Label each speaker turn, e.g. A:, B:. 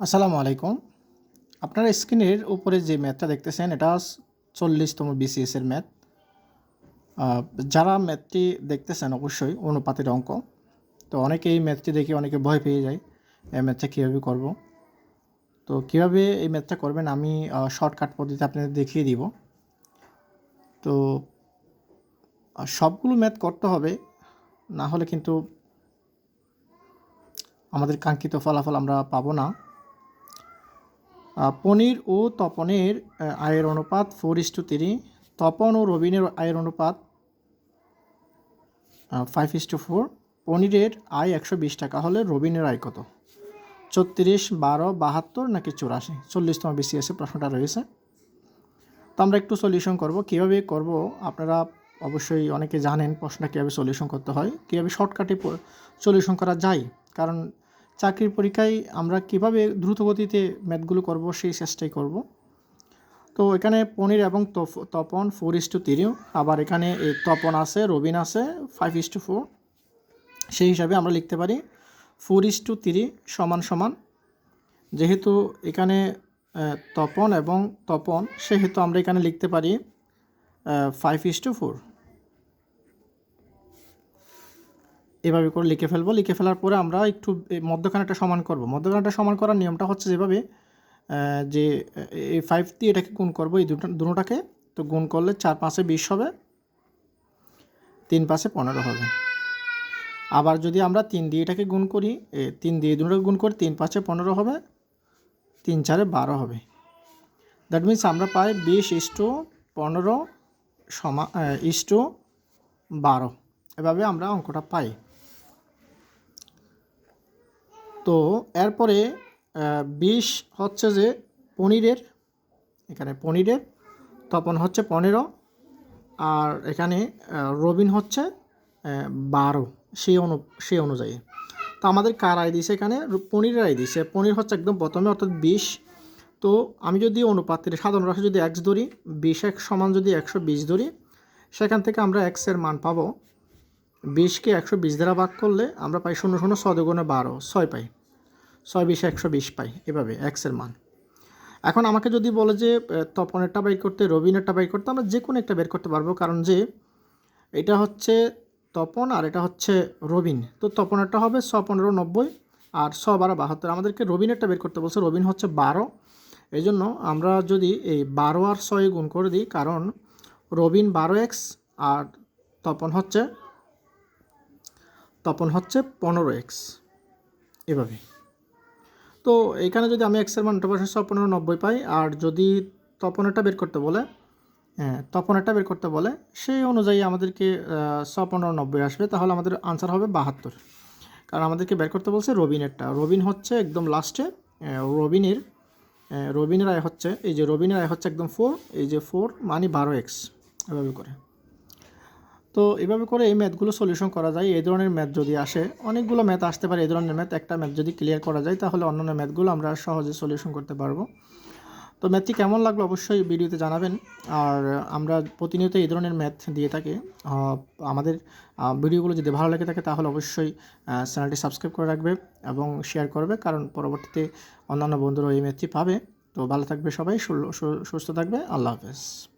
A: আসসালামু আলাইকুম। আপনার স্ক্রিনের উপরে যে ম্যাথটা দেখতেছেন, এটা চল্লিশতম বিসিএস এর ম্যাথ। যারা ম্যাথটি দেখতেছেন অবশ্যই অনুপাতের অঙ্ক। তো অনেকে এই ম্যাথটি দেখে অনেকে ভয় পেয়ে যায় এই ম্যাথটা কীভাবে করব? তো কীভাবে এই ম্যাথটা করবেন আমি শর্টকাট পদ্ধতি আপনাদের দেখিয়ে দিব। তো সবগুলো ম্যাথ করতে হবে, না হলে কিন্তু আমাদের কাঙ্ক্ষিত ফলাফল আমরা পাবো না। পনির ও তপনের আয়ের অনুপাত four is to three Tapan ও রবিনের আয়ের অনুপাত ফাইভ ইস টু ফোর পনিরের আয় একশো বিশ টাকা হলে রবিনের আয় কত? ছত্রিশ, বারো, বাহাত্তর নাকি চুরাশি? চল্লিশতম বিসিএসে প্রশ্নটা রয়েছে। তো আমরা একটু সলিউশন করব, কীভাবে করব? আপনারা অবশ্যই অনেকে জানেন প্রশ্নটা কীভাবে সলিউশন করতে হয়, কীভাবে শর্টকাটে সলিউশন করা যায়। কারণ চাকরির পরীক্ষায় আমরা কীভাবে দ্রুত গতিতে ম্যাথগুলো করব, সেই চেষ্টাই করব। তো এখানে পনির এবং Tapan four is to three আবার এখানে এই তপন আছে, রবিন আছে ফাইভ ইস টু ফোর সেই হিসাবে আমরা লিখতে পারি ফোর ইস টু থ্রি সমান সমান। যেহেতু এখানে তপন এবং তপন, সেহেতু আমরা এখানে লিখতে পারি ফাইভ ইস টু ফোর এভাবে করে লিখে ফেলব। লিখে ফেলার পরে আমরা একটু মধ্যখানেটা সমান করব। মধ্যখানেটা সমান করার নিয়মটা হচ্ছে যেভাবে যে এই ফাইভ দিয়ে এটাকে গুণ করব এই দুটো, দুটোটাকে। তো গুণ করলে চার পাঁচে বিশ হবে, তিন পাঁচে পনেরো হবে। আবার যদি আমরা তিন দিয়ে এটাকে গুণ করি তিন দিয়ে দুটোকে গুণ করি, তিন পাঁচে পনেরো হবে, তিন চারে বারো হবে। দ্যাট মিন্স আমরা পাই বিশ ইস্টু পনেরো সমা ইস্টু বারো। এভাবে আমরা অঙ্কটা পাই। তো এরপরে বিশ হচ্ছে যে পনিরের, এখানে পনিরের, তপন হচ্ছে পনেরো, আর এখানে রবিন হচ্ছে বারো, সেই অনু, সেই অনুযায়ী। তো আমাদের কার আয় দিয়েছে এখানে? পনিরের আয় দিয়েছে পনির হচ্ছে একদম প্রথমে, অর্থাৎ বিশ তো আমি যদি অনুপাতের সাধারণ রাশি যদি এক্স ধরি বিশ এক সমান যদি একশো বিশ ধরি, সেখান থেকে আমরা এক্সের মান পাবো। বিশকে একশো বিশ দ্বারা ভাগ করলে আমরা পাই শূন্য শূন্য সদগুণে বারো, ছয় পাই। ছয় বিশে একশো বিশ পাই, এভাবে এক্সের মান। এখন আমাকে যদি বলে যে তপনেরটা বাই করতে, রবিনেরটা বাই করতে, আমরা যে কোনো একটা বের করতে পারব। কারণ যে, এটা হচ্ছে তপন আর এটা হচ্ছে রবিন। তো তপনেরটা হবে ছ পনেরো নব্বই আর ছ বারো বাহাত্তর। আমাদেরকে রবিনেরটা বের করতে বলছে, রবিন হচ্ছে বারো। এই জন্য আমরা যদি এই বারো আর ছয় গুণ করে দিই, কারণ রবিন বারো এক্স আর তপন হচ্ছে তপন হচ্ছে পনেরো এক্স। এভাবে। তো এখানে যদি আমি এক্সের মান বসে সব পনেরো নব্বই পাই, আর যদি তপনেরটা বের করতে বলে হ্যাঁ তপনেরটা বের করতে বলে, সেই অনুযায়ী আমাদেরকে ছ পনেরো নব্বই আসবে, তাহলে আমাদের আনসার হবে বাহাত্তর। কারণ আমাদেরকে বের করতে বলছে রবিনেরটা। রবিন হচ্ছে একদম লাস্টে রবিনের রবিনের আয় হচ্ছে, এই যে রবিনের আয় হচ্ছে একদম ফোর এই যে ফোর মানে বারো এক্স। এভাবে করে। তো এভাবে করে এই ম্যাথগুলো সলিউশন করা যায়। এই ধরনের ম্যাথ যদি আসে, অনেকগুলো ম্যাথ আসতে পারে, এই ধরনের ম্যাথ একটা ম্যাথ যদি ক্লিয়ার করা যায়, তাহলে অন্যান্য ম্যাথগুলো আমরা সহজে সলিউশন করতে পারব। তো ম্যাথটি কেমন লাগল অবশ্যই ভিডিওতে জানাবেন। আর আমরা প্রতিনিয়ত এই ধরনের ম্যাথ দিয়ে থাকি। আমাদের ভিডিওগুলো যদি ভালো লেগে থাকে, তাহলে অবশ্যই চ্যানেলটি সাবস্ক্রাইব করে রাখবে এবং শেয়ার করবে। কারণ পরবর্তীতে অন্যান্য বন্ধুরা এই ম্যাথটি পাবে। তো ভালো থাকবে সবাই সুস্থ থাকবে। আল্লাহ হাফেজ।